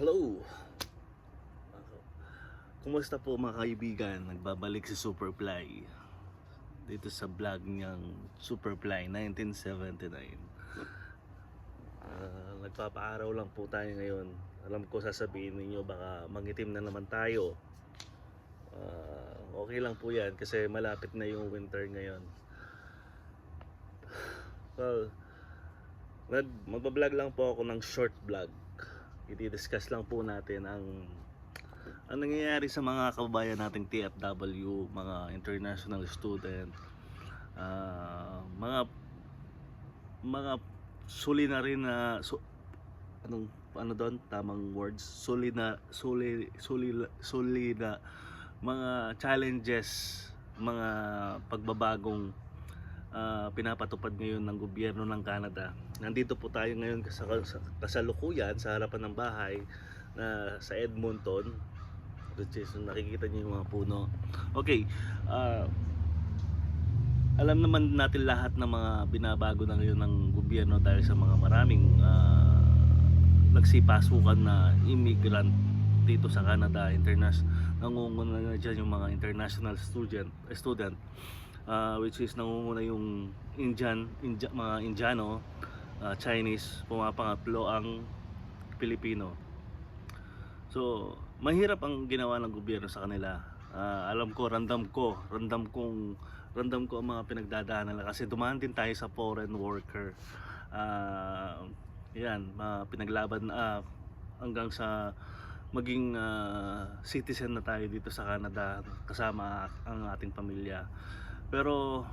Hello! Kumusta po mga kaibigan? Nagbabalik si Superfly. Dito sa vlog niyang Superfly 1979 Ah, Nagpapaaraw lang po tayo ngayon. Alam ko sasabihin ninyo baka mangitim na naman tayo. Ah, Okay lang po yan kasi malapit na yung winter ngayon. Well, nag magbablog lang po ako ng short vlog i-discuss lang po natin ang ang nangyayari sa mga kababayan nating TFW, mga international student, ah, mga mga suli na rin na su, anong ano doon tamang words suli na suli suli suli na mga challenges mga pagbabagong ah, pinapatupad ngayon ng gobyerno ng Canada. Nandito po tayo ngayon sa sa- kasalukuyan sa harapan ng bahay na sa Edmonton which is nakikita niyo yung mga puno. Okay, ah, alam naman natin lahat ng mga binabago na ngayon ng gobyerno dahil sa mga maraming ah, nagsipasukan na immigrant dito sa Canada, international nangunguna na dyan yung mga international student student uh, which is nangunguna yung Indian, India, mga Indiano, uh, Chinese, pumapangatlo ang Pilipino. So, mahirap ang ginawa ng gobyerno sa kanila. Ah, alam ko, random ko, random kong random ko ang mga pinagdadaanan nila kasi dumaan din tayo sa foreign worker. Ah, yan, mga pinaglaban ah, hanggang sa maging ah, citizen na tayo dito sa Canada kasama ang ating pamilya. Pero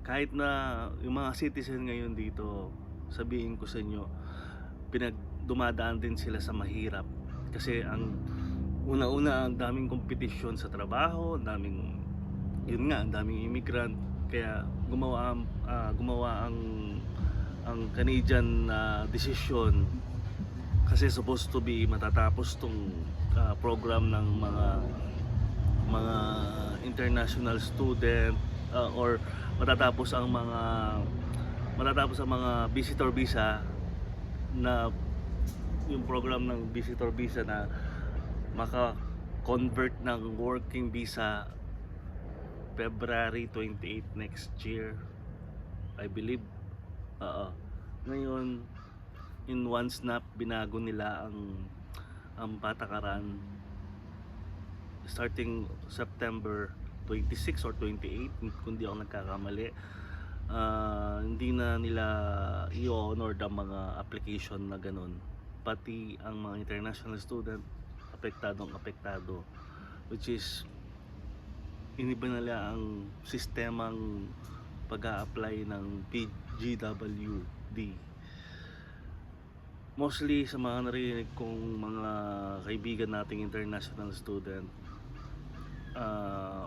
kahit na yung mga citizen ngayon dito, sabihin ko sa inyo, pinag dumadaan din sila sa mahirap. Kasi ang una-una ang daming kompetisyon sa trabaho, daming yun nga, ang daming immigrant. Kaya gumawa ang ah, gumawa ang ang Canadian na decision. Kasi supposed to be matatapos tong ah, program ng mga mga international student ah, or matatapos ang mga matatapos ang mga visitor visa na yung program ng visitor visa na maka-convert ng working visa February 28 next year I believe Oo. Ngayon, in one snap, binago nila ang ang patakaran starting September 26 or 28, kung di ako nagkakamali. Ah, hindi na nila i-honor ang mga application na ganun. Pati ang mga international student, apektadong apektado. Which is, iniba nila ang sistemang pag apply ng PGWD. Mostly sa mga narinig kong mga kaibigan nating international student,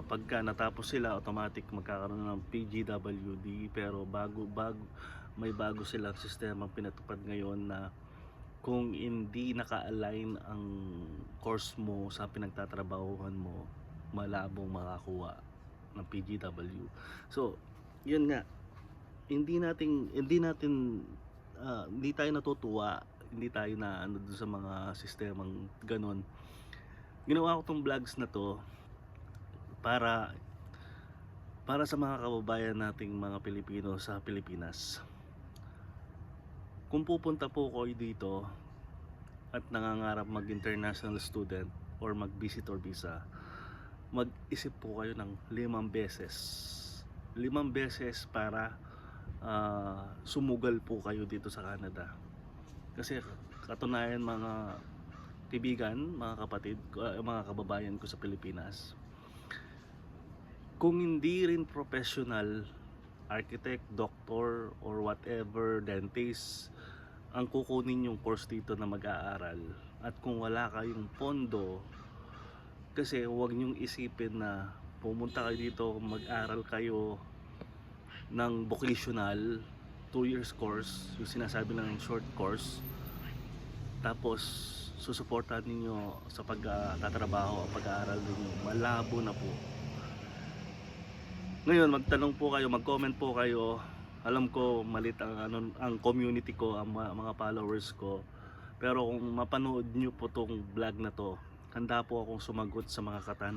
pagka natapos sila, automatic magkakaroon ng PGWD pero bago, bago, may bago silang sistema pinatupad ngayon na kung hindi naka-align ang course mo sa pinagtatrabahuhan mo, malabong makakuha ng PGW. So, yun nga. Hindi natin hindi natin ah, hindi tayo natutuwa hindi tayo na ano dun sa mga sistemang ganon ginawa ko tong vlogs na to para para sa mga kababayan nating mga Pilipino sa Pilipinas kung pupunta po kayo dito at nangangarap mag international student or mag visitor visa mag-isip po kayo ng limang beses limang beses para ah, sumugal po kayo dito sa Canada. Kasi katunayan mga kaibigan, mga kapatid, ah, mga kababayan ko sa Pilipinas, kung hindi rin professional, architect, doctor, or whatever, dentist, ang kukunin yung course dito na mag-aaral at kung wala kayong pondo kasi huwag niyong isipin na pumunta kayo dito, mag-aral kayo ng vocational 2 years course, yung sinasabi ng short course. Tapos susuportahan ninyo sa pagtatrabaho o pag-aaral ninyo. Malabo na po. Ngayon, magtanong po kayo, mag-comment po kayo. Alam ko malit ang ano ang community ko, ang mga, followers ko. Pero kung mapanood nyo po tong vlog na to, handa po akong sumagot sa mga katanungan